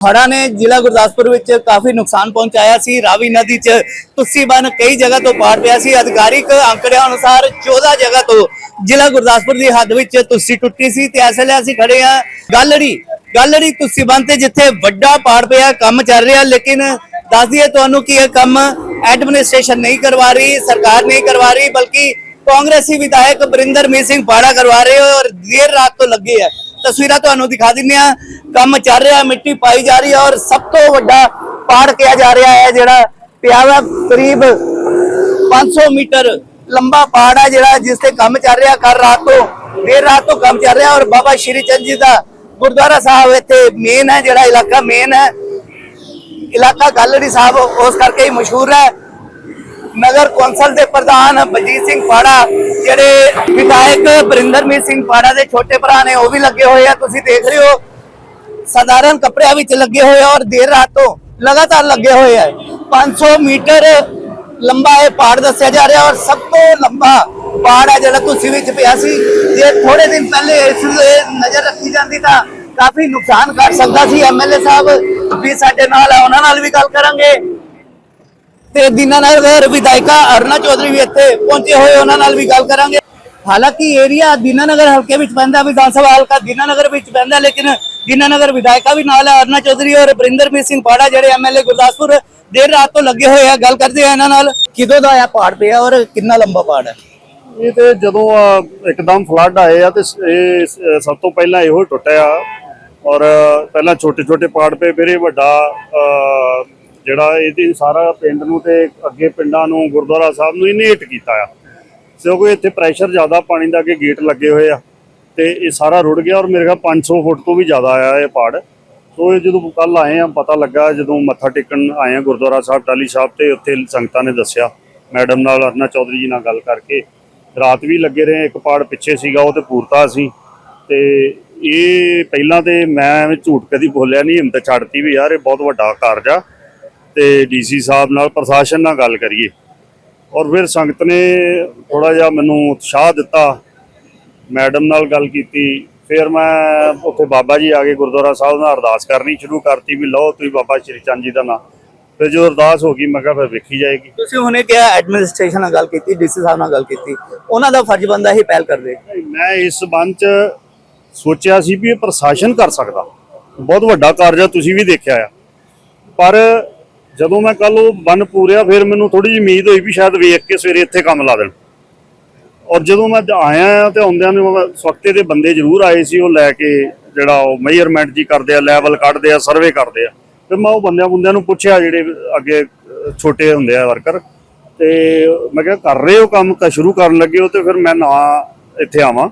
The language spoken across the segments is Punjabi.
ਹੜ੍ਹਾਂ ਨੇ ਜ਼ਿਲ੍ਹਾ ਗੁਰਦਾਸਪੁਰ ਵਿੱਚ ਕਾਫੀ ਨੁਕਸਾਨ ਪਹੁੰਚਾਇਆ ਸੀ। ਰਾਵੀ ਨਦੀ 'ਚ ਤੁਸੀ ਬਨ ਕਈ ਜਗ੍ਹਾ ਤੋਂ ਪਾੜ ਪਿਆ ਸੀ। ਅਧਿਕਾਰਿਕ ਅੰਕੜਿਆਂ ਅਨੁਸਾਰ 14 ਜਗ੍ਹਾ ਤੋਂ ਜ਼ਿਲ੍ਹਾ ਗੁਰਦਾਸਪੁਰ ਦੀ ਹੱਦ ਵਿੱਚ ਤੁਸੀ ਟੁੱਟੀ ਸੀ ਤੇ ਇਸ ਵੇਲੇ ਅਸੀਂ ਖੜੇ ਆ ਗਾਲੜੀ ਗਾਲੜੀ ਤੁਸੀ ਬਨ ਤੇ ਜਿੱਥੇ ਵੱਡਾ ਪਾੜ ਪਿਆ, ਕੰਮ ਚੱਲ ਰਿਹਾ, ਲੇਕਿਨ ਦੱਸ ਦਈਏ ਤੁਹਾਨੂੰ ਕਿ ਇਹ ਕੰਮ ਐਡਮਿਨਿਸਟ੍ਰੇਸ਼ਨ ਨਹੀਂ ਕਰਵਾ ਰਹੀ, ਸਰਕਾਰ ਨਹੀਂ ਕਰਵਾ ਰਹੀ, ਬਲਕਿ ਕਾਂਗਰਸੀ ਵਿਧਾਇਕ ਬਰਿੰਦਰ ਮੀਤ ਸਿੰਘ ਪਾੜਾ ਕਰਵਾ ਰਹੇ ਹੋ ਔਰ ਦੇਰ ਰਾਤ ਤੋਂ ਲੱਗੇ ਹੈ ਤਸਵੀਰਾਂ ਤੁਹਾਨੂੰ ਦਿਖਾ ਦਿੰਨੇ ਆ ਕੰਮ ਚੱਲ ਰਿਹਾ, ਮਿੱਟੀ ਪਾਈ ਜਾ ਰਹੀ ਹੈ ਔਰ ਸਭ ਤੋਂ ਵੱਡਾ ਪਾੜ ਕਿਹਾ ਜਾ ਰਿਹਾ ਹੈ, ਜਿਹੜਾ ਪਿਆ ਵਾ ਕਰੀਬ 500 ਮੀਟਰ ਲੰਬਾ ਪਾੜ ਹੈ, ਜਿਹੜਾ ਜਿਸ ਤੇ ਕੰਮ ਚੱਲ ਰਿਹਾ। ਕਰ ਰਾਤ ਤੋਂ, ਦੇਰ ਰਾਤ ਤੋਂ ਕੰਮ ਚੱਲ ਰਿਹਾ ਔਰ ਬਾਬਾ ਸ਼੍ਰੀ ਚੰਦ ਜੀ ਦਾ ਗੁਰਦੁਆਰਾ ਸਾਹਿਬ ਇੱਥੇ ਮੇਨ ਹੈ, ਜਿਹੜਾ ਇਲਾਕਾ ਮੇਨ ਹੈ। ਇਲਾਕਾ ਗੱਲੜੀ ਸਾਹਿਬ ਉਸ ਕਰਕੇ ਹੀ ਮਸ਼ਹੂਰ ਹੈ। ਨਗਰ ਕੌਂਸਲ ਦੇ ਪ੍ਰਧਾਨ ਬਲਜੀਤ ਸਿੰਘ ਪਾੜਾ, ਜਿਹੜੇ ਵਿਧਾਇਕ ਬਰਿੰਦਰਮੀਤ ਸਿੰਘ ਪਾੜਾ ਦੇ ਛੋਟੇ ਭਰਾ ਨੇ, ਉਹ ਵੀ ਲੱਗੇ ਹੋਏ ਆ। ਤੁਸੀਂ ਦੇਖ ਰਹੇ ਹੋ, ਸਧਾਰਨ ਕੱਪੜਿਆਂ ਵਿੱਚ ਲੱਗੇ ਹੋਏ ਆ ਔਰ ਦੇਰ ਰਾਤ ਤੋਂ ਲਗਾਤਾਰ ਲੱਗੇ ਹੋਏ ਆ। 500 ਮੀਟਰ ਲੰਬਾ ਇਹ ਪਾੜ ਦੱਸਿਆ ਜਾ ਰਿਹਾ ਔਰ ਸਭ ਤੋਂ ਲੰਬਾ ਪਾੜ ਹੈ ਜਿਹੜਾ ਤੁਸੀਂ ਵਿੱਚ ਪਿਆ ਸੀ। ਜੇ ਥੋੜੇ ਦਿਨ ਪਹਿਲੇ ਇਸ ਤੇ ਨਜ਼ਰ ਰੱਖੀ ਜਾਂਦੀ ਤਾਂ ਕਾਫੀ ਨੁਕਸਾਨ ਕਰ ਸਕਦਾ ਸੀ। ਐਮਐਲਏ ਸਾਹਿਬ ਵੀ ਸਾਡੇ ਨਾਲ ਹੈ ਉਹਨਾਂ ਨਾਲ ਵੀ ਗੱਲ ਕਰਾਂਗੇ। ਤੇ ਦੀਨਾਨਗਰ ਵਿਧਾਇਕਾ ਅਰਨਾ ਚੌਧਰੀ ਵੀ ਇੱਥੇ ਪਹੁੰਚੇ ਹੋਏ, ਉਹਨਾਂ ਨਾਲ ਵੀ ਗੱਲ ਕਰਾਂਗੇ। ਹਾਲਾਂਕਿ ਏਰੀਆ ਦੀਨਾਨਗਰ ਹਲਕੇ ਵਿੱਚ ਪੈਂਦਾ, ਵਿਧਾਨ ਸਭਾ ਹਲਕਾ ਦੀਨਾਨਗਰ ਵਿੱਚ ਪੈਂਦਾ, ਲੇਕਿਨ ਦੀਨਾਨਗਰ ਵਿਧਾਇਕਾ ਵੀ ਨਾਲ ਹੈ ਅਰਨਾ ਚੌਧਰੀ ਔਰ ਬਰਿੰਦਰਮੀਤ ਸਿੰਘ ਪਾੜਾ ਜਿਹੜੇ ਐਮਐਲਏ ਗੁਰਦਾਸਪੁਰ ਦੇਰ ਰਾਤ ਤੋਂ ਲੱਗੇ ਹੋਏ ਆ, ਗੱਲ ਕਰਦੇ ਆ ਇਹਨਾਂ ਨਾਲ। ਕਿਦੋਂ ਦਾ ਆਇਆ ਪਹਾੜ ਪਿਆ ਔਰ ਕਿੰਨਾ ਲੰਬਾ ਪਹਾੜ ਹੈ? ਇਹ ਤੇ ਜਦੋਂ ਇੱਕਦਮ ਫਲੱਡ ਆਏ ਆ ਤੇ ਇਹ ਸਭ ਤੋਂ ਪਹਿਲਾਂ ਇਹੋ ਟੁੱਟਿਆ। ਔਰ ਪਹਿਲਾਂ ਛੋਟੇ ਛੋਟੇ ਪਹਾੜ ਪਏ, ਫਿਰ ਇਹ ਵੱਡਾ ਜਿਹੜਾ ਇਹਦੀ ਸਾਰਾ ਪਿੰਡ ਨੂੰ ਤੇ ਅੱਗੇ ਪਿੰਡਾਂ ਨੂੰ ਗੁਰਦੁਆਰਾ ਸਾਹਿਬ ਨੂੰ ਇਹਨੇ ਹਿੱਟ ਕੀਤਾ ਆ। ਕਿਉਂਕਿ ਇੱਥੇ ਪ੍ਰੈਸ਼ਰ ਜ਼ਿਆਦਾ ਪਾਣੀ ਦਾ ਅੱਗੇ ਗੇਟ ਲੱਗੇ ਹੋਏ ਆ ਤੇ ਇਹ ਸਾਰਾ ਰੁੜ ਗਿਆ ਔਰ ਮੇਰੇ ਖਿਆਲ 500 ਫੁੱਟ ਤੋਂ ਵੀ ਜ਼ਿਆਦਾ ਆਇਆ ਇਹ ਪਾੜ। ਸੋ ਇਹ ਜਦੋਂ ਕੱਲ ਆਏ ਆ, ਪਤਾ ਲੱਗਾ ਜਦੋਂ ਮੱਥਾ ਟੇਕਣ ਆਏ ਆ ਗੁਰਦੁਆਰਾ ਸਾਹਿਬ ਟਾਲੀ ਸਾਹਿਬ ਤੇ ਉੱਥੇ ਸੰਗਤਾਂ ਨੇ ਦੱਸਿਆ। ਮੈਡਮ ਨਾਲ ਅਰਨਾ ਚੌਧਰੀ ਜੀ ਨਾਲ ਗੱਲ ਕਰਕੇ। ਰਾਤ ਵੀ ਲੱਗੇ ਰਹੇ, ਇੱਕ ਪਾੜ ਪਿੱਛੇ ਸੀਗਾ, ਉਹ ਤੇ ਪੂਰਤਾ ਸੀ। ਤੇ ਇਹ ਪਹਿਲਾਂ ਤੇ ਮੈਂ ਝੂਠ ਕਦੀ ਬੋਲਿਆ ਨਹੀਂ ਹਿੰਮਤ ਛੱਡਤੀ ਵੀ ਯਾਰ, ਇਹ ਬਹੁਤ ਵੱਡਾ ਕਾਰਜ ਆ। ਤੇ ਡੀਸੀ ਸਾਹਿਬ ਨਾਲ ਪ੍ਰਸ਼ਾਸਨ ਨਾਲ ਗੱਲ ਕਰੀਏ। ਔਰ ਫਿਰ ਸੰਗਤ ਨੇ ਥੋੜਾ ਜਿਹਾ ਮੈਨੂੰ ਉਤਸ਼ਾਹ ਦਿੱਤਾ ਮੈਡਮ ਨਾਲ ਗੱਲ ਕੀਤੀ। ਫਿਰ ਮੈਂ ਉੱਥੇ ਬਾਬਾ ਜੀ ਆ ਗਏ ਗੁਰਦੁਆਰਾ ਸਾਹਿਬ ਨਾਲ ਅਰਦਾਸ ਕਰਨੀ ਸ਼ੁਰੂ ਕਰਤੀ ਵੀ ਲਓ ਤੁਸੀਂ ਬਾਬਾ ਸ਼੍ਰੀ ਚੰਦ ਜੀ ਦਾ ਨਾਮ ਫਿਰ ਜਦੋਂ ਅਰਦਾਸ ਹੋ ਗਈ ਮੈਂ ਕਿਹਾ ਫਿਰ ਵੇਖੀ ਜਾਏਗੀ। ਤੁਸੀਂ ਹੁਣੇ ਕਿਹਾ ਐਡਮਿਨਿਸਟ੍ਰੇਸ਼ਨ ਨਾਲ ਗੱਲ ਕੀਤੀ ਡੀਸੀ ਸਾਹਿਬ ਨਾਲ ਗੱਲ ਕੀਤੀ। ਉਹਨਾਂ ਦਾ ਫਰਜ਼ ਬੰਦਾ ਹੀ ਪਹਿਲ ਕਰਦੇ। ਮੈਂ ਇਸ ਸੰਬੰਧ ਚ ਸੋਚਿਆ ਸੀ ਵੀ ਇਹ ਪ੍ਰਸ਼ਾਸਨ ਕਰ ਸਕਦਾ। ਬਹੁਤ ਵੱਡਾ ਕਾਰਜ ਆ ਤੁਸੀਂ ਵੀ ਦੇਖਿਆ ਆ। ਪਰ ਜਦੋਂ ਮੈਂ ਕੱਲ ਉਹ ਬੰਨ ਪੂਰਿਆ, ਫਿਰ ਮੈਨੂੰ ਥੋੜੀ ਜਿਹੀ ਉਮੀਦ ਹੋਈ ਵੀ ਸ਼ਾਇਦ ਵੇਖ ਕੇ ਸਵੇਰੇ ਇੱਥੇ ਕੰਮ ਲਾ ਦੇਣ। ਔਰ ਜਦੋਂ ਮੈਂ ਆਇਆ ਆ ਤੇ ਆਉਂਦਿਆਂ ਨੂੰ ਮੈਂ ਸਵਖਤੇ ਦੇ ਬੰਦੇ ਜ਼ਰੂਰ ਆਏ ਸੀ, ਉਹ ਲੈ ਕੇ ਜਿਹੜਾ ਉਹ ਮੈਜ਼ਰਮੈਂਟ ਜੀ ਕਰਦੇ ਆ ਲੈਵਲ ਕੱਢਦੇ ਆ ਸਰਵੇ ਕਰਦੇ ਆ। ਫਿਰ ਮੈਂ ਉਹ ਬੰਦਿਆਂ ਬੰਦਿਆਂ ਨੂੰ ਪੁੱਛਿਆ ਜਿਹੜੇ ਅੱਗੇ ਛੋਟੇ ਹੁੰਦੇ ਆ ਵਰਕਰ ਤੇ ਮੈਂ ਕਿਹਾ, ਕਰ ਰਹੇ ਹੋ ਕੰਮ? ਕ ਸ਼ੁਰੂ ਕਰਨ ਲੱਗੇ ਹੋ? ਤੇ ਫਿਰ ਮੈਂ ਨਾ ਇੱਥੇ ਆਵਾਂ।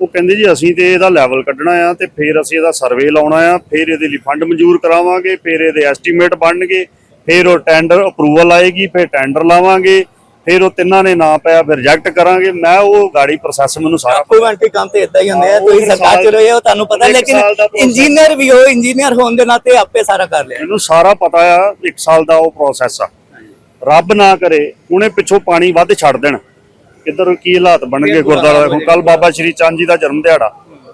ਉਹ ਕਹਿੰਦੇ ਜੀ, ਅਸੀਂ ਤੇ ਇਹਦਾ ਲੈਵਲ ਕੱਢਣਾ ਆ ਤੇ ਫਿਰ ਅਸੀਂ ਇਹਦਾ ਸਰਵੇ ਲਾਉਣਾ ਆ, ਫਿਰ ਇਹਦੇ ਲਈ ਫੰਡ ਮਨਜ਼ੂਰ ਕਰਾਵਾਂਗੇ, ਫਿਰ ਇਹਦੇ ਐਸਟੀਮੇਟ ਬਣਨਗੇ ਫਿਰ ਉਹ ਟੈਂਡਰ ਅਪਰੂਵਲ ਆਏਗੀ ਫਿਰ ਟੈਂਡਰ ਲਾਵਾਂਗੇ ਫਿਰ ਉਹ ਤਿੰਨਾਂ ਨੇ ਨਾਂ ਪਿਆ ਫਿਰ ਰਿਜੈਕਟ ਕਰਾਂਗੇ। ਮੈਂ ਉਹ ਗਾੜੀ ਪ੍ਰੋਸੈਸ ਮੈਨੂੰ ਸਾਰਾ ਡਾਕੂਮੈਂਟਰੀ ਕੰਮ ਤੇ ਇਦਾਂ ਹੀ ਹੁੰਦੇ ਆ ਤੁਸੀਂ ਸਰਕਾਰ ਚ ਰਹੇ ਹੋ ਤੁਹਾਨੂੰ ਪਤਾ ਲੇਕਿਨ ਇੰਜੀਨੀਅਰ ਵੀ ਹੋ ਇੰਜੀਨੀਅਰ ਹੋਣ ਦੇ ਨਾਤੇ ਆਪੇ ਸਾਰਾ ਕਰ ਲਿਆ। ਮੈਨੂੰ ਸਾਰਾ ਪਤਾ ਆ ਇੱਕ ਸਾਲ ਦਾ ਉਹ ਪ੍ਰੋਸੈਸ ਆ। ਰੱਬ ਨਾ ਕਰੇ ਉਹਨੇ ਪਿੱਛੋਂ ਪਾਣੀ ਵੱਧ ਛੱਡ ਦੇਣ। ਕਿੱਧਰ ਕੀ ਹਾਲਾਤ ਬਣਨਗੇ ਗੁਰਦੁਆਰਾ? ਹੁਣ ਕੱਲ ਬਾਬਾ ਸ਼੍ਰੀ ਚੰਦ ਜੀ ਦਾ ਜਨਮ ਦਿਹਾੜਾ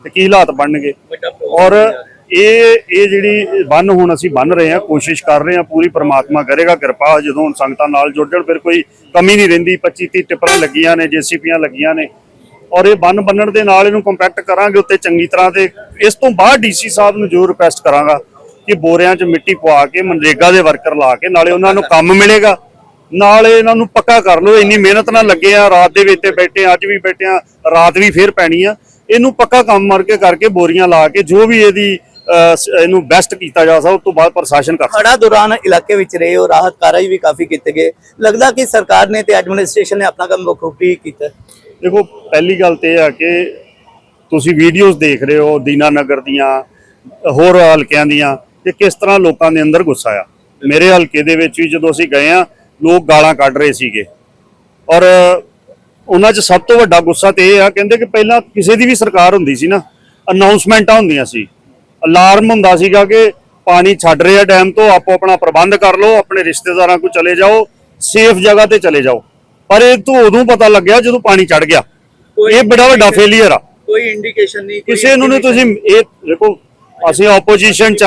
ਤੇ ਕੀ ਹਾਲਾਤ ਬਣਨਗੇ? ਔਰ ਇਹ ਇਹ ਜਿਹੜੀ ਬੰਨ ਹੁਣ ਅਸੀਂ ਬੰਨ ਰਹੇ ਹਾਂ ਕੋਸ਼ਿਸ਼ ਕਰ ਰਹੇ ਹਾਂ ਪੂਰੀ ਪ੍ਰਮਾਤਮਾ ਕਰੇਗਾ ਕਿਰਪਾ ਜਦੋਂ ਹੁਣ ਸੰਗਤਾਂ ਨਾਲ ਜੁੜ ਜਣ ਫਿਰ ਕੋਈ ਕਮੀ ਨਹੀਂ ਰਹਿੰਦੀ। 25 30 ਟਿੱਪਰਾਂ ਲੱਗੀਆਂ ਨੇ ਜੀਸੀਪੀਆਂ ਲੱਗੀਆਂ ਨੇ। ਔਰ ਇਹ ਬੰਨ ਬੰਨਣ ਦੇ ਨਾਲ ਇਹਨੂੰ ਕੰਪੈਕਟ ਕਰਾਂਗੇ ਉੱਤੇ ਚੰਗੀ ਤਰ੍ਹਾਂ ਤੇ ਇਸ ਤੋਂ ਬਾਅਦ ਡੀਸੀ ਸਾਹਿਬ ਨੂੰ ਜੋ ਰਿਕੁਐਸਟ ਕਰਾਂਗਾ ਕਿ ਬੋਰਿਆਂ 'ਚ ਮਿੱਟੀ ਪਵਾ ਕੇ ਮਨਰੇਗਾ ਦੇ ਵਰਕਰ ਲਾ ਕੇ ਨਾਲੇ ਉਹਨਾਂ ਨੂੰ ਕੰਮ ਮਿਲੇਗਾ। ਨਾਲੇ ਇਹਨਾਂ ਨੂੰ ਪੱਕਾ ਕਰ ਲਓ ਇੰਨੀ ਮਿਹਨਤ ਨਾਲ ਲੱਗੇ ਆ ਰਾਤ ਦੇ ਵਿੱਚ ਤੇ ਬੈਠੇ ਆ, ਅੱਜ ਵੀ ਬੈਠੇ ਆ ਰਾਤ ਵੀ ਫੇਰ ਪੈਣੀ ਆ। ਇਹਨੂੰ ਪੱਕਾ ਕੰਮ ਮਾਰ ਕੇ ਕਰਕੇ ਬੋਰੀਆਂ ਲਾ ਕੇ ਜੋ ਵੀ ਇਹਦੀ ਇਹਨੂੰ ਬੈਸਟ ਕੀਤਾ ਜਾ ਸਕਦਾ ਉਸ ਤੋਂ ਬਾਅਦ ਪ੍ਰਸ਼ਾਸਨ ਕਰ ਹੜਾ ਦੌਰਾਨ ਇਲਾਕੇ ਵਿੱਚ ਰਹੇ ਹੋ ਰਾਹਤ ਕਾਰਜ ਵੀ ਕਾਫੀ ਕੀਤੇ ਗਏ। ਲੱਗਦਾ ਕਿ ਸਰਕਾਰ ਨੇ ਤੇ ਐਡਮਿਨਿਸਟ੍ਰੇਸ਼ਨ ਨੇ ਆਪਣਾ ਕੰਮ ਬਖੂਬੀ ਕੀਤਾ। ਦੇਖੋ ਪਹਿਲੀ ਗੱਲ ਤੇ ਆ ਕਿ ਤੁਸੀਂ ਵੀਡੀਓਜ਼ ਦੇਖ ਰਹੇ ਹੋ ਦੀਨਾਨਗਰ ਦੀਆਂ ਹੋਰ ਹਲਕਿਆਂ ਦੀਆਂ ਕਿ ਕਿਸ ਤਰ੍ਹਾਂ ਲੋਕਾਂ ਦੇ ਅੰਦਰ ਗੁੱਸਾ ਆ। ਮੇਰੇ ਹਲਕੇ ਦੇ ਵਿੱਚ ਵੀ ਜਦੋਂ ਅਸੀਂ ਗਏ ਆ ਲੋਕ ਗਾਲਾਂ ਕੱਢ ਰਹੇ ਸੀਗੇ। ਔਰ ਉਹਨਾਂ 'ਚ ਸਭ ਤੋਂ ਵੱਡਾ ਗੁੱਸਾ ਤੇ ਇਹ ਆ ਕਹਿੰਦੇ ਕਿ ਪਹਿਲਾਂ ਕਿਸੇ ਦੀ ਵੀ ਸਰਕਾਰ ਹੁੰਦੀ ਸੀ ਨਾ ਅਨਾਉਂਸਮੈਂਟਾਂ ਹੁੰਦੀਆਂ ਸੀ। ਅਲਾਰਮ ਹੁੰਦਾ ਸੀਗਾ ਕਿ ਪਾਣੀ ਛੱਡ ਰਿਹਾ ਡੈਮ ਤੋਂ ਆਪੋ ਆਪਣਾ ਪ੍ਰਬੰਧ ਕਰ ਲਓ ਆਪਣੇ ਰਿਸ਼ਤੇਦਾਰਾਂ ਕੋਲ ਚਲੇ ਜਾਓ ਸੇਫ ਜਗ੍ਹਾ ਤੇ ਚਲੇ ਜਾਓ। ਪਰ ਇਹ ਤੋਂ ਉਦੋਂ ਪਤਾ ਲੱਗਿਆ ਜਦੋਂ ਪਾਣੀ ਚੜ ਗਿਆ। ਇਹ ਬੜਾ ਵੱਡਾ ਫੇਲਿਅਰ ਆ। ਕੋਈ ਇੰਡੀਕੇਸ਼ਨ ਨਹੀਂ ਕਿਸੇ ਨੂੰ ਨਹੀਂ ਤੁਸੀਂ ਇਹ ਦੇਖੋ ਅਸੀਂ ਆਪੋਜੀਸ਼ਨ ਚ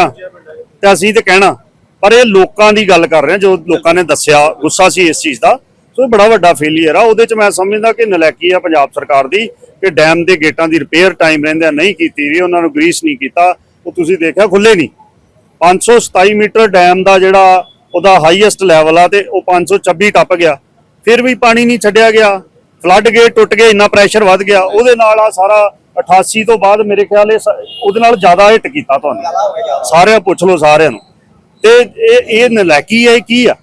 ਤੇ ਅਸੀਂ ਤੇ ਕਹਿਣਾ ਪਰ ਇਹ ਲੋਕਾਂ ਦੀ ਗੱਲ ਕਰ ਰਹੇ ਜੋ ਲੋਕਾਂ ਨੇ ਦੱਸਿਆ ਗੁੱਸਾ ਸੀ ਇਸ ਚੀਜ਼ ਦਾ। ਸੋ ਬੜਾ ਵੱਡਾ ਫੇਲਿਅਰ ਆ। ਉਹਦੇ ਚ ਮੈਂ ਸਮਝਦਾ ਕਿ ਨਲਾਇਕੀ ਆ ਪੰਜਾਬ ਸਰਕਾਰ ਦੀ ਕਿ ਡੈਮ ਦੇ ਗੇਟਾਂ ਦੀ ਰਿਪੇਅਰ ਟਾਈਮ ਰਹਿੰਦਿਆਂ ਨਹੀਂ ਕੀਤੀ ਵੀ ਉਹਨਾਂ ਨੂੰ ਗਰੀਸ ਨਹੀਂ ਕੀਤਾ। ਉਹ ਤੁਸੀਂ ਦੇਖਿਆ ਖੁੱਲੇ ਨਹੀਂ। 527 ਮੀਟਰ ਡੈਮ ਦਾ ਜਿਹੜਾ ਉਹਦਾ ਹਾਈਐਸਟ ਲੈਵਲ ਆ ਤੇ ਉਹ 526 ਟੱਪ ਗਿਆ। ਫਿਰ ਵੀ ਪਾਣੀ ਨਹੀਂ ਛੱਡਿਆ ਗਿਆ। ਫਲੱਡ ਗੇਟ ਟੁੱਟ ਗਏ ਇੰਨਾ ਪ੍ਰੈਸ਼ਰ ਵੱਧ ਗਿਆ। ਉਹਦੇ ਨਾਲ ਆ ਸਾਰਾ 88 ਤੋਂ ਬਾਅਦ ਮੇਰੇ ਖਿਆਲ ਇਹ ਉਹਦੇ ਨਾਲ ਜ਼ਿਆਦਾ ਹਿੱਟ ਕੀਤਾ ਤੁਹਾਨੂੰ। ਸਾਰਿਆਂ ਪੁੱਛ ਲਓ ਸਾਰਿਆਂ ਨੂੰ। ਤੇ ਇਹ ਇਹ ਨਲਾਇਕੀ ਹੈ ਕੀ ਆ?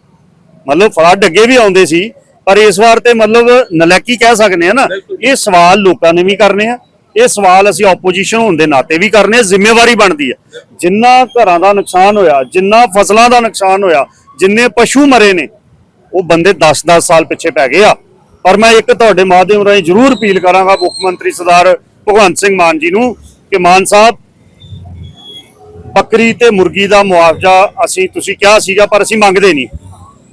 ਮਤਲਬ ਫਲੱਡ ਅੱਗੇ ਵੀ ਆਉਂਦੇ ਸੀ ਪਰ ਇਸ ਵਾਰ ਤੇ ਮਤਲਬ ਨਲਾਇਕੀ ਕਹਿ ਸਕਦੇ ਆ ਨਾ ਇਹ ਸਵਾਲ ਲੋਕਾਂ ਨੇ ਵੀ ਕਰਨੇ ਆ। ਇਹ ਸਵਾਲ ਅਸੀਂ ਆਪੋਜੀਸ਼ਨ ਹੋਣ ਦੇ ਨਾਤੇ ਵੀ ਕਰਨੇ ਜ਼ਿੰਮੇਵਾਰੀ ਬਣਦੀ ਹੈ ਜਿੰਨਾ ਘਰਾਂ ਦਾ ਨੁਕਸਾਨ ਹੋਇਆ, ਜਿੰਨਾ ਫਸਲਾਂ ਦਾ ਨੁਕਸਾਨ ਹੋਇਆ, ਜਿੰਨੇ ਪਸ਼ੂ ਮਰੇ ਨੇ, ਉਹ ਬੰਦੇ 10-10 ਸਾਲ ਪਿੱਛੇ ਪੈ ਗਏ ਆ। ਪਰ ਮੈਂ ਇੱਕ ਤੁਹਾਡੇ ਮਾਧਿਅਮ ਰਾਹੀਂ ਜ਼ਰੂਰ ਅਪੀਲ ਕਰਾਂਗਾ ਮੁੱਖ ਮੰਤਰੀ ਸਰਦਾਰ ਭਗਵੰਤ ਸਿੰਘ ਮਾਨ ਜੀ ਨੂੰ ਕਿ ਮਾਨ ਸਾਹਿਬ, ਬੱਕਰੀ ਤੇ ਮੁਰਗੀ ਦਾ ਮੁਆਵਜ਼ਾ ਅਸੀਂ, ਤੁਸੀਂ ਕਿਹਾ ਸੀਗਾ, ਪਰ ਅਸੀਂ ਮੰਗਦੇ ਨਹੀਂ।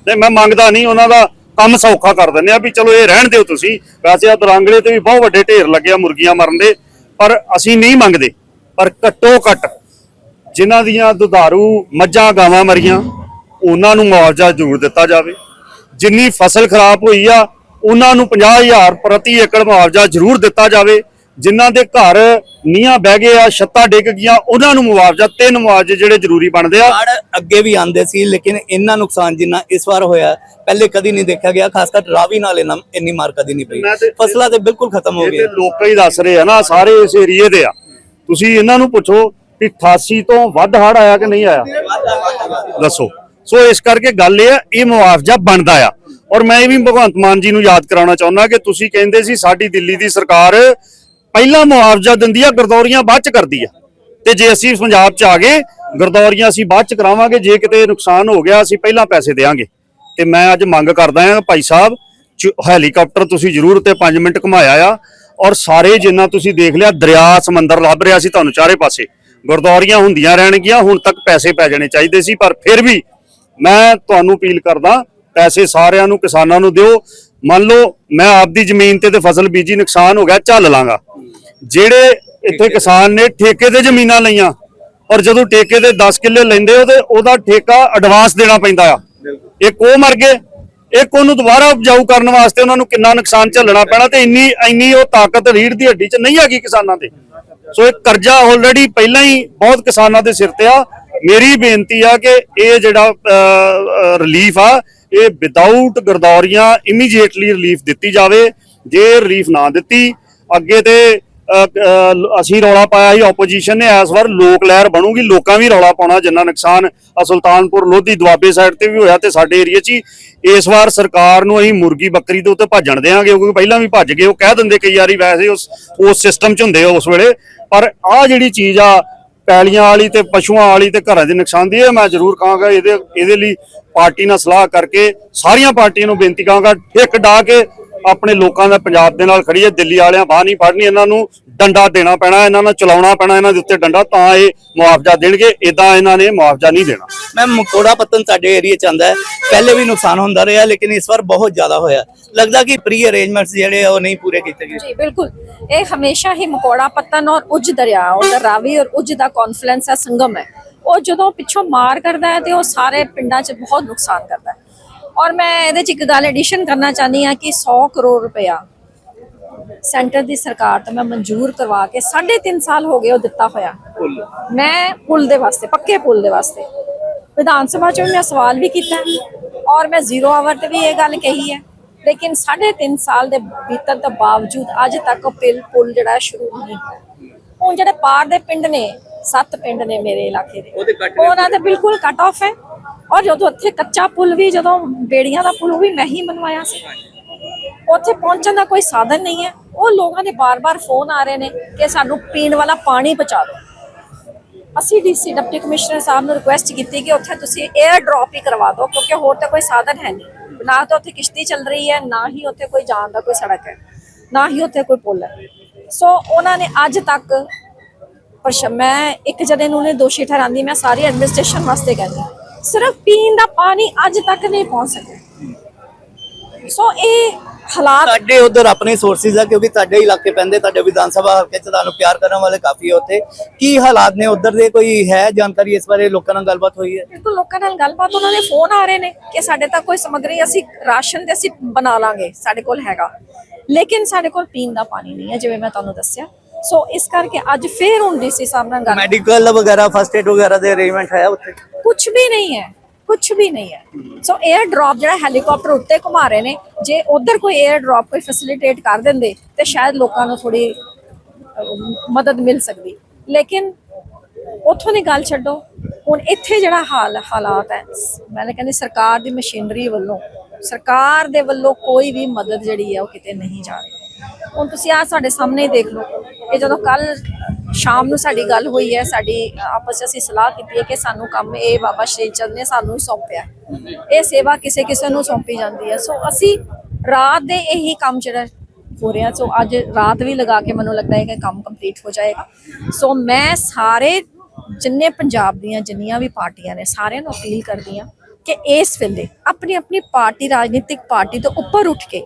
ਤੇ ਮੈਂ ਮੰਗਦਾ ਨਹੀਂ, ਉਹਨਾਂ ਦਾ ਕੰਮ ਸੌਖਾ ਕਰ ਦਿੰਦੇ ਆ ਵੀ ਚਲੋ ਇਹ ਰਹਿਣ ਦਿਓ ਤੁਸੀਂ। ਵੈਸੇ ਆ ਦਰਾਂਗਲੇ ਤੇ ਵੀ ਬਹੁਤ ਵੱਡੇ ਢੇਰ ਲੱਗੇ ਮੁਰਗੀਆਂ ਮਰਨ ਦੇ, ਪਰ ਅਸੀਂ ਨਹੀਂ ਮੰਗਦੇ। ਪਰ ਘੱਟੋ ਘੱਟ ਜਿਨ੍ਹਾਂ ਦੀਆਂ ਦੁਧਾਰੂ ਮੱਝਾਂ ਗਾਵਾਂ ਮਰੀਆਂ, ਉਹਨਾਂ ਨੂੰ ਮੁਆਵਜ਼ਾ ਜ਼ਰੂਰ ਦਿੱਤਾ ਜਾਵੇ। ਜਿੰਨੀ ਫਸਲ ਖਰਾਬ ਹੋਈ ਆ, ਉਹਨਾਂ ਨੂੰ 50000 ਪ੍ਰਤੀ ਏਕੜ ਮੁਆਵਜ਼ਾ ਜ਼ਰੂਰ ਦਿੱਤਾ ਜਾਵੇ। ਜਿਨ੍ਹਾਂ ਦੇ ਘਰ ਨੀਹਾਂ ਬਹਿ ਗਏ ਆ ਛੱਤਾਂ ਡਿੱਗ ਗਈਆਂ ਉਹਨਾਂ ਨੂੰ ਮੁਆਵਜ਼ਾ ਤਿੰਨ ਮੁਆਵਜ਼ੇ ਜਿਹੜੇ ਜ਼ਰੂਰੀ ਬਣਦੇ ਆ। ਹੜ ਅੱਗੇ ਵੀ ਆਉਂਦੇ ਸੀ ਲੇਕਿਨ ਇੰਨਾ ਨੁਕਸਾਨ ਜਿੰਨਾ ਇਸ ਵਾਰ ਹੋਇਆ ਪਹਿਲੇ ਕਦੀ ਨਹੀਂ ਦੇਖਿਆ ਗਿਆ ਖਾਸ ਕਰ ਰਾਵੀ ਨਾਲ ਇੰਨਾ- ਇੰਨੀ ਮਾਰ ਕਦੀ ਨਹੀਂ ਪਈ। ਫਸਲਾਂ ਤੇ ਬਿਲਕੁਲ ਖਤਮ ਹੋ ਗਈਆਂ। ਲੋਕ ਹੀ ਦੱਸ ਰਹੇ ਆ ਨਾ ਸਾਰੇ ਇਸ ਏਰੀਏ ਦੇ ਆ। ਤੁਸੀਂ ਇਹਨਾਂ ਨੂੰ ਪੁੱਛੋ ਕਿ 88 ਤੋਂ ਵੱਧ ਹੜ ਆਇਆ ਕਿ ਨਹੀਂ ਆਇਆ? ਦੱਸੋ। ਸੋ ਇਸ ਕਰਕੇ ਗੱਲ ਇਹ ਆ ਇਹ ਮੁਆਵਜ਼ਾ ਬਣਦਾ ਆ। ਔਰ ਮੈਂ ਇਹ ਵੀ ਭਗਵੰਤ ਮਾਨ ਜੀ ਨੂੰ ਯਾਦ ਕਰਾਉਣਾ ਚਾਹੁੰਦਾ ਕਿ ਤੁਸੀਂ ਕਹਿੰਦੇ ਸੀ ਸਾਡੀ ਦਿੱਲੀ ਦੀ ਸਰਕਾਰ ਪਹਿਲਾਂ ਮੁਆਵਜ਼ਾ ਦਿੰਦੀ ਆ, ਗਰਦੌਰੀਆਂ ਬਾਅਦ ਚ ਕਰਦੀ ਆ। ਤੇ ਜੇ ਅਸੀਂ ਪੰਜਾਬ ਚ ਆ ਗਏ, ਗਰਦੌਰੀਆਂ ਅਸੀਂ ਬਾਅਦ ਚ ਕਰਾਵਾਂਗੇ, ਜੇ ਕਿਤੇ ਨੁਕਸਾਨ ਹੋ ਗਿਆ, ਅਸੀਂ ਪਹਿਲਾਂ ਪੈਸੇ ਦੇਵਾਂਗੇ। ਤੇ ਮੈਂ ਅੱਜ ਮੰਗ ਕਰਦਾ ਹਾਂ ਭਾਈ ਸਾਹਿਬ ਹੈਲੀਕਾਪਟਰ ਤੁਸੀਂ ਜ਼ਰੂਰ ਤੇ 5 ਮਿੰਟ ਘੁਮਾਇਆ ਆ, ਔਰ ਸਾਰੇ ਜਿੰਨਾ ਤੁਸੀਂ ਦੇਖ ਲਿਆ, ਦਰਿਆ ਸਮੁੰਦਰ ਲੱਭ ਰਿਹਾ ਸੀ ਤੁਹਾਨੂੰ ਚਾਰੇ ਪਾਸੇ। ਗੁਰਦੌਰੀਆਂ ਹੁੰਦੀਆਂ ਰਹਿਣਗੀਆਂ, ਹੁਣ ਤੱਕ ਪੈਸੇ ਪੈ ਜਾਣੇ ਚਾਹੀਦੇ ਸੀ, ਪਰ ਫਿਰ ਵੀ ਮੈਂ ਤੁਹਾਨੂੰ ਅਪੀਲ ਕਰਦਾ, ਪੈਸੇ ਸਾਰਿਆਂ ਨੂੰ, ਕਿਸਾਨਾਂ ਨੂੰ ਦਿਓ ਮੰਨ ਲਓ ਮੈਂ ਆਪਦੀ ਜ਼ਮੀਨ ਤੇ ਤੇ ਫਸਲ ਬੀਜੀ ਨੁਕਸਾਨ ਹੋ ਗਿਆ ਝੱਲ ਲਾਂਗਾ। ਜਿਹੜੇ ਇੱਥੇ ਕਿਸਾਨ ਨੇ ਠੇਕੇ ਤੇ ਜ਼ਮੀਨਾਂ ਲਈਆਂ ਔਰ ਜਦੋਂ ਠੇਕੇ ਤੇ 10 ਕਿੱਲੇ ਲੈਂਦੇ ਉਹਦੇ ਉਹਦਾ ਠੇਕਾ ਐਡਵਾਂਸ ਦੇਣਾ ਪੈਂਦਾ ਆ। ਇੱਕ ਉਹ ਮਰ ਗਏ ਇੱਕ ਉਹਨੂੰ ਦੁਬਾਰਾ ਉਪਜਾਊ ਕਰਨ ਵਾਸਤੇ ਉਹਨਾਂ ਨੂੰ ਕਿੰਨਾ ਨੁਕਸਾਨ ਝੱਲਣਾ ਪੈਣਾ ਤੇ ਇੰਨੀ ਇੰਨੀ ਉਹ ਤਾਕਤ ਰੀੜ ਦੀ ਹੱਡੀ 'ਚ ਨਹੀਂ ਹੈਗੀ ਕਿਸਾਨਾਂ ਦੇ ਸੋ ਇਹ ਕਰਜ਼ਾ ਆਲਰੇਡੀ ਪਹਿਲਾਂ ਹੀ ਬਹੁਤ ਕਿਸਾਨਾਂ ਦੇ ਸਿਰ ਤੇ ਆ। ਮੇਰੀ ਬੇਨਤੀ ਆ ਕਿ ਇਹ ਜਿਹੜਾ ਰਿਲੀਫ ਆ ਇਹ ਵਿਦਆਊਟ ਗਰਦੌਰੀਆਂ ਇਮੀਡੀਏਟਲੀ ਰਿਲੀਫ ਦਿੱਤੀ ਜਾਵੇ। ਜੇ ਰਿਲੀਫ ਨਾ ਦਿੱਤੀ, ਅੱਗੇ ਤੇ ਅਸੀਂ ਰੌਲਾ ਪਾਇਆ ਸੀ ਆਪੋਜੀਸ਼ਨ ਨੇ, ਇਸ ਵਾਰ ਲੋਕ ਲਹਿਰ ਬਣੂਗੀ, ਲੋਕਾਂ ਵੀ ਰੌਲਾ ਪਾਉਣਾ ਜਿੰਨਾ ਨੁਕਸਾਨ ਸੁਲਤਾਨਪੁਰ ਲੋਧੀ, ਦੁਆਬੇ ਸਾਈਡ ਤੇ ਵੀ ਹੋਇਆ ਤੇ ਸਾਡੇ ਏਰੀਆ 'ਚ ਹੀ। ਇਸ ਵਾਰ ਸਰਕਾਰ ਨੂੰ ਅਸੀਂ ਮੁਰਗੀ ਬੱਕਰੀ ਦੇ ਉੱਤੇ ਭੱਜਣ ਦੇਾਂਗੇ ਕਿਉਂਕਿ ਪਹਿਲਾਂ ਵੀ ਭੱਜ ਗਏ, ਉਹ ਕਹਿ ਦਿੰਦੇ ਕਈ ਵਾਰੀ ਵੈਸੇ ਉਸ ਉਸ ਸਿਸਟਮ 'ਚ ਹੁੰਦੇ ਆ ਉਸ ਵੇਲੇ। ਪਰ ਆਹ ਜਿਹੜੀ ਚੀਜ਼ ਆ, ਪੈਲੀਆਂ ਵਾਲੀ ਤੇ ਪਸ਼ੂਆਂ ਵਾਲੀ ਤੇ ਘਰਾਂ ਦੇ ਨੁਕਸਾਨ ਦੀ, ਇਹ ਮੈਂ ਜ਼ਰੂਰ ਕਹਾਂਗਾ, ਇਹਦੇ ਇਹਦੇ ਲਈ ਪਾਰਟੀ ਨਾਲ ਸਲਾਹ ਕਰਕੇ ਸਾਰੀਆਂ ਪਾਰਟੀਆਂ ਨੂੰ ਬੇਨਤੀ ਕਹਾਂਗਾ ਠੇਕ ਡਾ ਕੇ ਆਪਣੇ ਲੋਕਾਂ ਦਾ ਪੰਜਾਬ ਦੇ ਨਾਲ ਖੜੀ ਹੈ ਦਿੱਲੀ ਵਾਲਿਆਂ ਬਾਹ ਨਹੀਂ ਫੜਨੀ ਇਹਨਾਂ ਨੂੰ ਡੰਡਾ ਦੇਣਾ ਪੈਣਾ ਇਹਨਾਂ ਨੂੰ ਚਲਾਉਣਾ ਪੈਣਾ ਇਹਨਾਂ ਦੇ ਉੱਤੇ ਡੰਡਾ ਤਾਂ ਇਹ ਮੁਆਵਜ਼ਾ ਦੇਣਗੇ ਇਦਾਂ ਇਹਨਾਂ ਨੇ ਮੁਆਵਜ਼ਾ ਨਹੀਂ ਦੇਣਾ। ਮੈਂ ਮਕੋੜਾ ਪੱਤਨ ਸਾਡੇ ਏਰੀਆ ਚ ਆਂਦਾ ਹੈ ਪਹਿਲੇ ਵੀ ਨੁਕਸਾਨ ਹੁੰਦਾ ਰਿਹਾ ਲੇਕਿਨ ਇਸ ਵਾਰ ਬਹੁਤ ਜ਼ਿਆਦਾ ਹੋਇਆ। ਲੱਗਦਾ ਕਿ ਪ੍ਰੀ ਅਰੇਂਜਮੈਂਟਸ ਜਿਹੜੇ ਉਹ ਨਹੀਂ ਪੂਰੇ ਕੀਤੇ ਗਏ। ਜੀ ਬਿਲਕੁਲ। ਇਹ ਹਮੇਸ਼ਾ ਹੀ ਮਕੌੜਾ ਪੱਤਨ ਔਰ ਉੱਜ ਦਰਿਆ ਉਧਰ ਰਾਵੀ ਔਰ ਉੱਜ ਦਾ ਕੌਨਫਲੂਐਂਸ ਹੈ ਸੰਗਮ ਹੈ। ਉਹ ਜਦੋਂ ਪਿੱਛੋਂ ਮਾਰ ਕਰਦਾ ਹੈ ਤੇ ਉਹ ਸਾਰੇ ਪਿੰਡਾਂ 'ਚ ਬਹੁਤ ਨੁਕਸਾਨ ਕਰਦਾ ਹੈ। ਔਰ ਮੈਂ ਇਹਦੇ 'ਚ ਇੱਕ ਗੱਲ ਐਡੀਸ਼ਨ ਕਰਨਾ ਚਾਹਨੀ ਆ ਕਿ 100 ਕਰੋੜ ਰੁਪਇਆ ਸੈਂਟਰ ਦੀ ਸਰਕਾਰ ਤੋਂ ਮੈਂ ਮਨਜ਼ੂਰ ਕਰਵਾ ਕੇ 3.5 ਸਾਲ ਹੋ ਗਏ ਉਹ ਦਿੱਤਾ ਹੋਇਆ। ਮੈਂ ਪੁਲ ਦੇ ਵਾਸਤੇ ਪੱਕੇ ਪੁਲ ਦੇ ਵਾਸਤੇ। ਵਿਧਾਨ ਸਭਾ 'ਚ ਮੈਂ ਸਵਾਲ ਵੀ ਕੀਤਾ ਔਰ ਮੈਂ ਜ਼ੀਰੋ ਆਵਰ ਤੇ ਵੀ ਇਹ ਗੱਲ ਕਹੀ ਹੈ। ਲੇਕਿਨ 3.5 ਸਾਲ ਦੇ ਬੀਤਣ ਤੋਂ ਬਾਵਜੂਦ ਅੱਜ ਤੱਕ ਉਹ ਪਿਲ ਪੁਲ ਜਿਹੜਾ ਸ਼ੁਰੂ ਨਹੀਂ ਹੋਇਆ। ਹੁਣ ਜਿਹੜੇ ਪਾਰ ਦੇ ਪਿੰਡ ਨੇ ਸੱਤ ਪਿੰਡ ਨੇ ਮੇਰੇ ਇਲਾਕੇ ਦੇ ਉਹਦੇ ਕੱਟ ਨੇ ਉਹਨਾਂ ਦੇ ਬਿਲਕੁਲ ਕੱਟ ਆਫ ਹੈ। ਔਰ ਜਦੋਂ ਉੱਥੇ ਕੱਚਾ ਪੁਲ ਵੀ ਜਦੋਂ ਬੇੜੀਆਂ ਦਾ ਪੁਲ ਵੀ ਮੈਂ ਹੀ ਬਣਵਾਇਆ ਸੀ। ਉੱਥੇ ਪਹੁੰਚਣ ਦਾ ਕੋਈ ਸਾਧਨ ਨਹੀਂ ਹੈ। ਉਹ ਲੋਕਾਂ ਦੇ ਬਾਰ-ਬਾਰ ਫੋਨ ਆ ਰਹੇ ਨੇ ਕਿ ਸਾਨੂੰ ਪੀਣ ਵਾਲਾ ਪਾਣੀ ਪਹੁੰਚਾ ਦਿਓ। ਅਸੀਂ ਡੀਸੀ ਡਿਪਟੀ ਕਮਿਸ਼ਨਰ ਸਾਹਿਬ ਨੂੰ ਰਿਕੁਐਸਟ ਕੀਤੀ ਕਿ ਉੱਥੇ ਤੁਸੀਂ 에ਅਰ ਡ੍ਰੌਪ ਹੀ ਕਰਵਾ ਦਿਓ ਕਿਉਂਕਿ ਹੋਰ ਤਾਂ ਕੋਈ ਸਾਧਨ ਹੈ ਨਹੀਂ। ਨਾ ਤਾਂ ਉੱਥੇ ਕਿਸ਼ਤੀ ਚੱਲ ਰਹੀ ਹੈ ਨਾ ਹੀ ਉੱਥੇ ਕੋਈ ਜਾਣ ਦਾ ਕੋਈ ਸੜਕ ਹੈ ਨਾ ਹੀ ਉੱਥੇ ਕੋਈ ਪੁਲ ਹੈ। ਸੋ ਉਹਨਾਂ ਨੇ ਅੱਜ ਤੱਕ ਪਰ ਮੈਂ ਇੱਕ ਜਣੇ ਨੂੰ ਨੇ ਦੋਸ਼ੀ ਠਹਿਰਾਂਦੀ ਮੈਂ ਸਾਰੀ ਐਡਮਿਨਿਸਟ੍ਰੇਸ਼ਨ ਵਾਸਤੇ ਕਹਿੰਦੀ ਸਿਰਫ ਪੀਣ ਦਾ ਪਾਣੀ ਅੱਜ ਤੱਕ ਨਹੀਂ ਪਹੁੰਚ ਸਕਿਆ। ਸੋ ਇਹ ਹਾਲਾਤ ਤੁਹਾਡੇ ਉਧਰ ਆਪਣੇ ਸੋਰਸਿਸ ਆ ਕਿਉਂਕਿ ਤੁਹਾਡੇ ਇਲਾਕੇ ਪੈਂਦੇ ਤੁਹਾਡੇ ਵਿਧਾਨ ਸਭਾ ਹਲਕੇ ਚ ਤੁਹਾਨੂੰ ਪਿਆਰ ਕਰਨ ਵਾਲੇ ਕਾਫੀ ਆ ਉੱਥੇ। ਕੀ ਹਾਲਾਤ ਨੇ? ਉਧਰ ਦੇ ਕੋਈ ਹੈ ਜਾਣਕਾਰੀ ਇਸ ਬਾਰੇ? ਲੋਕਾਂ ਨਾਲ ਗੱਲਬਾਤ ਹੋਈ ਹੈ। ਬਿਲਕੁਲ ਲੋਕਾਂ ਨਾਲ ਗੱਲਬਾਤ ਉਹਨਾਂ ਦੇ ਫੋਨ ਆ ਰਹੇ ਨੇ ਕਿ ਸਾਡੇ ਤੱਕ ਕੋਈ ਸਮੱਗਰੀ ਅਸੀਂ ਰਾਸ਼ਨ ਦੇ ਅਸੀਂ ਬਣਾ ਲਾਂਗੇ ਸਾਡੇ ਕੋਲ ਹੈਗਾ। ਲੇਕਿਨ ਸਾਡੇ ਕੋਲ ਪੀਣ ਦਾ ਪਾਣੀ ਨਹੀਂ ਹੈ ਜਿਵੇਂ ਮੈਂ ਤੁਹਾਨੂੰ ਦੱਸਿਆ। ਸੋ ਇਸ ਕਰਕੇ ਅੱਜ ਫੇਰ ਹੁਣ ਡੀਸੀ ਸਾਹਿਬ ਨਾਲ ਗੱਲ ਮੈਡੀਕਲ ਵਗੈਰਾ ਫਸਟ ਏਡ ਵਗੈਰਾ ਦੇ ਅਰੇਂਜਮੈਂਟ ਹੈ ਉੱਥੇ? ਕੁਝ ਵੀ ਨਹੀਂ ਹੈ ਕੁਝ ਵੀ ਨਹੀਂ ਹੈ। ਸੋ 에ਅਰ ਡ੍ਰੌਪ ਜਿਹੜਾ ਹੈਲੀਕਾਪਟਰ ਉੱਤੇ ਘੁਮਾ ਰਹੇ ਨੇ ਜੇ ਉਧਰ ਕੋਈ 에ਅਰ ਡ੍ਰੌਪ ਕੋਈ ਫੈਸਿਲਿਟੇਟ ਕਰ ਦਿੰਦੇ ਤੇ ਸ਼ਾਇਦ ਲੋਕਾਂ ਨੂੰ ਥੋੜੀ ਮਦਦ ਮਿਲ ਸਕਦੀ। ਲੇਕਿਨ ਉੱਥੋਂ ਦੀ ਗੱਲ ਛੱਡੋ ਹੁਣ ਇੱਥੇ ਜਿਹੜਾ ਹਾਲ ਹਾਲਾਤ ਹੈ ਮੈਂ ਕਹਿੰਦੀ ਸਰਕਾਰ ਦੀ ਮਸ਼ੀਨਰੀ ਵੱਲੋਂ ਸਰਕਾਰ ਦੇ ਵੱਲੋਂ ਕੋਈ ਵੀ ਮਦਦ ਜਿਹੜੀ ਹੈ ਉਹ ਕਿਤੇ ਨਹੀਂ ਜਾ ਰਹੀ। ਹੁਣ ਤੁਸੀਂ ਆ ਸਾਡੇ ਸਾਹਮਣੇ ਦੇਖ ਲਓ ਇਹ ਜਦੋਂ ਕੱਲ ਸ਼ਾਮ ਨੂੰ ਸਾਡੀ ਗੱਲ ਹੋਈ ਹੈ, ਸਾਡੀ, ਆਪਸ 'ਚ ਅਸੀਂ ਸਲਾਹ ਕੀਤੀ ਹੈ ਕਿ ਸਾਨੂੰ ਕੰਮ ਇਹ ਬਾਬਾ ਸ਼੍ਰੀ ਚੰਦ ਨੇ ਸਾਨੂੰ ਹੀ ਸੌਂਪਿਆ। ਇਹ ਸੇਵਾ ਕਿਸੇ ਕਿਸੇ ਨੂੰ ਸੌਂਪੀ ਜਾਂਦੀ ਹੈ। ਸੋ ਅਸੀਂ ਰਾਤ ਦੇ ਇਹੀ ਕੰਮ ਜਿਹੜਾ ਹੋ ਰਿਹਾ, ਸੋ ਅੱਜ ਰਾਤ ਵੀ ਲਗਾ ਕੇ ਮੈਨੂੰ ਲੱਗਦਾ ਹੈ ਕਿ ਕੰਮ ਕੰਪਲੀਟ ਹੋ ਜਾਏਗਾ। ਸੋ ਮੈਂ ਸਾਰੇ ਜਿੰਨੇ ਪੰਜਾਬ ਦੀਆਂ ਜਿੰਨੀਆਂ ਵੀ ਪਾਰਟੀਆਂ ਨੇ, ਸਾਰਿਆਂ ਨੂੰ ਅਪੀਲ ਕਰਦੀ ਹਾਂ ਕਿ ਇਸ ਵੇਲੇ ਆਪਣੀ ਆਪਣੀ ਪਾਰਟੀ, ਰਾਜਨੀਤਿਕ ਪਾਰਟੀ ਤੋਂ ਉੱਪਰ ਉੱਠ ਕੇ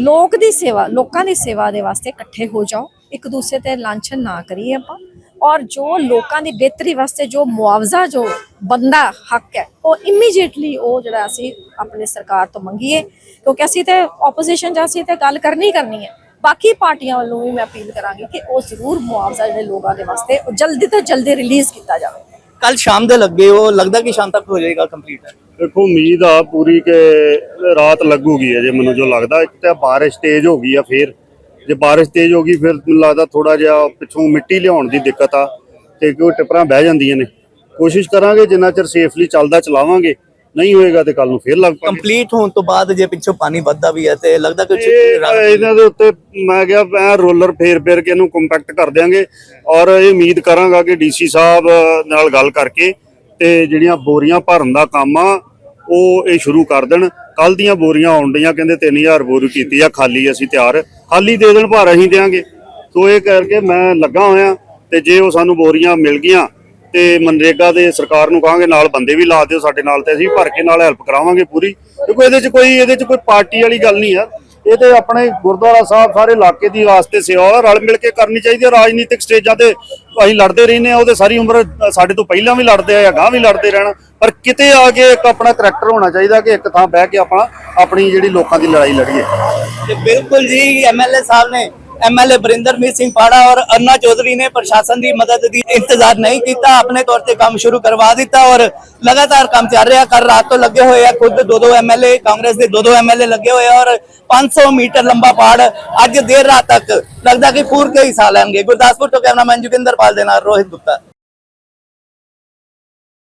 ਲੋਕ ਦੀ ਸੇਵਾ, ਲੋਕਾਂ ਦੀ ਸੇਵਾ ਦੇ ਵਾਸਤੇ ਇਕੱਠੇ ਹੋ ਜਾਓ, ਇੱਕ ਦੂਸਰੇ ਤੇ ਲਾਂਛਨ ਨਾ ਕਰੀਏ ਆਪਾਂ। ਔਰ ਜੋ ਲੋਕਾਂ ਦੀ ਬਿਹਤਰੀ ਵਾਸਤੇ ਜੋ ਮੁਆਵਜ਼ਾ, ਜੋ ਬੰਦਾ ਹੱਕ ਹੈ, ਉਹ ਇਮੀਡੀਏਟਲੀ ਉਹ ਜਿਹੜਾ ਅਸੀਂ ਆਪਣੇ ਸਰਕਾਰ ਤੋਂ ਮੰਗੀਏ, ਕਿਉਂਕਿ ਅਸੀਂ ਤੇ ਆਪੋਜੀਸ਼ਨ ਜਾਂ ਅਸੀਂ ਤੇ ਗੱਲ ਕਰਨੀ ਕਰਨੀ ਹੈ। ਬਾਕੀ ਪਾਰਟੀਆਂ ਵੱਲੋਂ ਵੀ ਮੈਂ ਅਪੀਲ ਕਰਾਂਗੀ ਕਿ ਉਹ ਜ਼ਰੂਰ ਮੁਆਵਜ਼ਾ ਜਿਹੜੇ ਲੋਕਾਂ ਦੇ ਵਾਸਤੇ ਉਹ ਜਲਦੀ ਤੋਂ ਜਲਦੀ ਰਿਲੀਜ਼ ਕੀਤਾ ਜਾਵੇ। ਕੱਲ ਸ਼ਾਮ ਦੇ ਲੱਗੇ ਉਹ ਲੱਗਦਾ ਕਿ ਸ਼ਾਮ ਤੱਕ ਹੋ ਜਾਏਗਾ ਕੰਪਲੀਟ ਦੇਖੋ, ਉਮੀਦ ਆ ਪੂਰੀ ਕਿ ਰਾਤ ਲੱਗੂਗੀ ਅਜੇ ਮੈਨੂੰ ਜੋ ਲੱਗਦਾ। ਇੱਕ ਤਾਂ ਬਾਰਿਸ਼ ਤੇਜ਼ ਹੋ ਗਈ ਆ ਫੇਰ। ਜੇ ਬਾਰਿਸ਼ ਤੇਜ਼ ਹੋ ਗਈ, ਫਿਰ ਮੈਨੂੰ ਲੱਗਦਾ ਥੋੜਾ ਜਿਹਾ ਪਿੱਛੋਂ ਮਿੱਟੀ ਲਿਆਉਣ ਦੀ ਦਿੱਕਤ ਆ ਤੇ ਕਿਉਂ ਟਿਪਰਾਂ ਬਹਿ ਜਾਂਦੀਆਂ ਨੇ। ਕੋਸ਼ਿਸ਼ ਕਰਾਂਗੇ ਜਿੰਨਾ ਚਿਰ ਸੇਫਲੀ ਚੱਲਦਾ ਚਲਾਵਾਂਗੇ। ਨਹੀਂ ਹੋਏਗਾ ਤੇ ਕੱਲ ਨੂੰ ਫੇਰ ਲੱਗ ਕੰਪਲੀਟ ਹੋਣ ਤੋਂ ਬਾਅਦ ਜੇ ਪਿੱਛੋਂ ਪਾਣੀ ਵੱਧਦਾ ਵੀ ਹੈ ਤੇ ਲੱਗਦਾ ਕੁਝ ਇਹ ਇਹਨਾਂ ਦੇ ਉੱਤੇ ਮੈਂ ਕਿਹਾ ਮੈਂ ਰੋਲਰ ਫੇਰ ਫੇਰ ਕੇ ਇਹਨੂੰ ਕੰਪੈਕਟ ਕਰ ਦਿਆਂਗੇ। ਔਰ ਇਹ ਉਮੀਦ ਕਰਾਂਗਾ ਕਿ ਡੀਸੀ ਸਾਹਿਬ ਨਾਲ ਗੱਲ ਕਰਕੇ ਤੇ ਜਿਹੜੀਆਂ ਬੋਰੀਆਂ ਭਰਨ ਦਾ ਕੰਮ ਆ ਉਹ ਇਹ ਸ਼ੁਰੂ ਕਰ ਦੇਣ। ਕੱਲ ਦੀਆਂ ਬੋਰੀਆਂ ਆਉਣ ਡੀਆਂ ਕਹਿੰਦੇ 3000 ਬੋਰੀ ਕੀਤੀ ਆ ਖਾਲੀ ਅਸੀਂ ਤਿਆਰ। ਖਾਲੀ ਦੇ ਦੇਣ ਭਾਰ ਅਸੀਂ ਦਿਆਂਗੇ। ਸੋ ਇਹ ਕਰਕੇ ਮੈਂ ਲੱਗਾ ਹੋਇਆ ਤੇ ਜੇ ਉਹ ਸਾਨੂੰ ਬੋਰੀਆਂ ਮਿਲ ਗਈਆਂ ਤੇ ਮਨਰੇਗਾ ਦੇ ਸਰਕਾਰ ਨੂੰ ਕਹਾਂਗੇ ਨਾਲ ਬੰਦੇ ਵੀ ਲਾ ਦਿਓ ਸਾਡੇ ਨਾਲ ਤੇ ਅਸੀਂ ਭਰ ਕੇ ਨਾਲ ਹੈਲਪ ਕਰਾਵਾਂਗੇ ਪੂਰੀ। ਕਿਉਂਕਿ ਇਹਦੇ 'ਚ ਕੋਈ ਇਹਦੇ 'ਚ ਕੋਈ ਪਾਰਟੀ ਵਾਲੀ ਗੱਲ ਨਹੀਂ ਆ। ਇਹ ਤੇ ਆਪਣੇ ਗੁਰਦੁਆਰਾ ਸਾਹਿਬ ਸਾਰੇ ਇਲਾਕੇ ਦੀ ਵਾਸਤੇ ਸੇਵਾ ਰਲ ਮਿਲ ਕੇ ਕਰਨੀ ਚਾਹੀਦੀ ਹੈ ਰਾਜਨੀਤਿਕ ਸਟੇਜਾਂ ਤੇ ਅਸੀਂ ਲੜਦੇ ਰਹਿੰਦੇ ਆ। ਉਹਦੇ ਸਾਰੀ ਉਮਰ ਸਾਡੇ ਤੋਂ ਪਹਿਲਾਂ ਵੀ ਲੜਦੇ ਆ ਗਾਂ ਵੀ ਲੜਦੇ ਰਹਿਣਾ। ਪਰ ਕਿਤੇ ਆ ਕੇ ਇੱਕ ਆਪਣਾ ਕਰੈਕਟਰ ਹੋਣਾ ਚਾਹੀਦਾ ਕਿ ਇੱਕ ਥਾਂ ਬਹਿ ਕੇ ਆਪਾਂ ਆਪਣੀ ਜਿਹੜੀ ਲੋਕਾਂ ਦੀ ਲੜਾਈ ਲੜੀਏ। ਬਿਲਕੁਲ ਜੀ ਐਮਐਲਏ ਸਾਹਿਬ ਨੇ ਐਮਐਲਏ ਬਰਿੰਦਰਮੀਤ ਸਿੰਘ ਪਾੜਾ ਔਰ ਅਰਨਾ ਚੌਧਰੀ ਨੇ ਪ੍ਰਸ਼ਾਸਨ ਦੀ ਮਦਦ ਦੀ ਇੰਤਜ਼ਾਰ ਨਹੀਂ ਕੀਤਾ, ਆਪਣੇ ਤੌਰ ਤੇ ਕੰਮ ਸ਼ੁਰੂ ਕਰਵਾ ਦਿੱਤਾ ਔਰ ਲਗਾਤਾਰ ਕੰਮ ਚੱਲ ਰਿਹਾ ਕੱਲ ਰਾਤ ਤੋਂ ਲੱਗੇ ਹੋਏ ਆ ਖੁਦ ਦੋ ਦੋ ਐਮਐਲਏ ਕਾਂਗਰਸ ਦੇ ਦੋ ਦੋ ਐਮਐਲਏ ਲੱਗੇ ਹੋਏ ਆ ਔਰ 500 ਮੀਟਰ ਲੰਬਾ ਪਾੜ ਅੱਜ ਦੇਰ ਰਾਤ ਤੱਕ ਲੱਗਦਾ ਕਿ ਪੂਰ ਕੇ ਹੀ ਸਾਲ ਲੈਣਗੇ ਗੁਰਦਾਸਪੁਰ ਤੋਂ ਕੈਮਰਾਮੈਨ ਜੋਗਿੰਦਰ ਪਾਲ ਦੇ ਨਾਲ ਰੋਹਿਤ ਗੁਪਤਾ।